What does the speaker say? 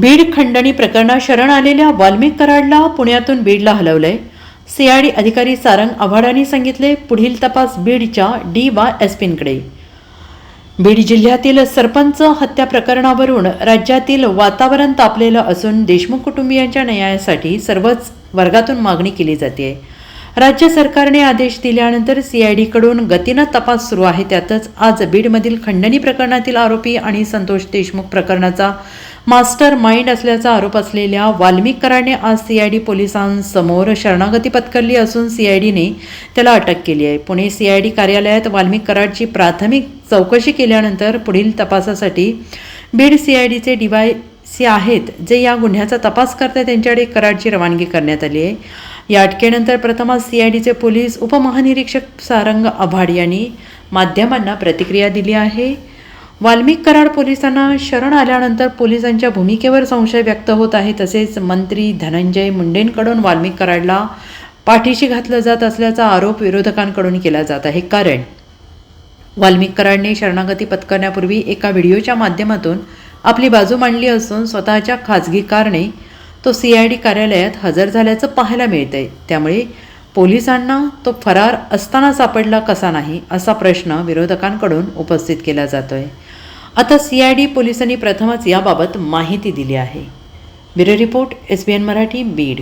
बीड खंडणी प्रकरणात शरण आलेल्या वाल्मिक कराडला पुण्यातून बीडला हलवलंय. सीआयडी अधिकारी सारंग आव्हाडांनी सांगितले पुढील तपास बीडच्या डी वाय एस पींकडे. बीड जिल्ह्यातील सरपंच हत्या प्रकरणावरून राज्यातील वातावरण तापलेलं असून देशमुख कुटुंबियांच्या न्यायासाठी सर्वच वर्गातून मागणी केली जाते. राज्य सरकारने आदेश दिल्यानंतर सीआयडीकडून गतीनं तपास सुरू आहे त्यातच आज बीडमधील खंडणी प्रकरणातील आरोपी आणि संतोष देशमुख प्रकरणाचा मास्टर माइंड असल्याचा आरोप असलेल्या वाल्मिककरांनी आज सी आज सीआयडी पोलिसांसमोर शरणागती पत्करली असून सीआयडीने त्याला अटक केली आहे. पुणे सीआयडी कार्यालयात वाल्मिक कराडची प्राथमिक चौकशी केल्यानंतर पुढील तपासासाठी बीड सीआयडीचे डीवाय सी आहेत जे या गुन्ह्याचा तपास करतात त्यांच्याकडे कराडची रवानगी करण्यात आली आहे. या अटकेनंतर प्रथमच सीआयडीचे पोलीस उपमहानिरीक्षक सारंग आव्हाड यांनी माध्यमांना प्रतिक्रिया दिली आहे. वाल्मिक कराड पोलिसांना शरण आल्यानंतर पोलिसांच्या भूमिकेवर संशय व्यक्त होत आहे. तसेच मंत्री धनंजय मुंडेंकडून वाल्मिक कराडला पाठीशी घातलं जात असल्याचा आरोप विरोधकांकडून केला जात आहे. कारण वाल्मिक कराडने शरणागती पत्करण्यापूर्वी एका व्हिडिओच्या माध्यमातून आपली बाजू मांडली असून स्वतःच्या खाजगी कारणे तो सी आय डी कार्यालयात हजर झाल्याचं पाहायला मिळतंय. त्यामुळे पोलिसांना तो फरार असताना सापडला कसा नाही असा प्रश्न विरोधकांकडून उपस्थित केला जातोय. आता सी आय डी पोलिसांनी प्रथमच याबाबत माहिती दिली आहे. Bureau report S B N Marathi Beed.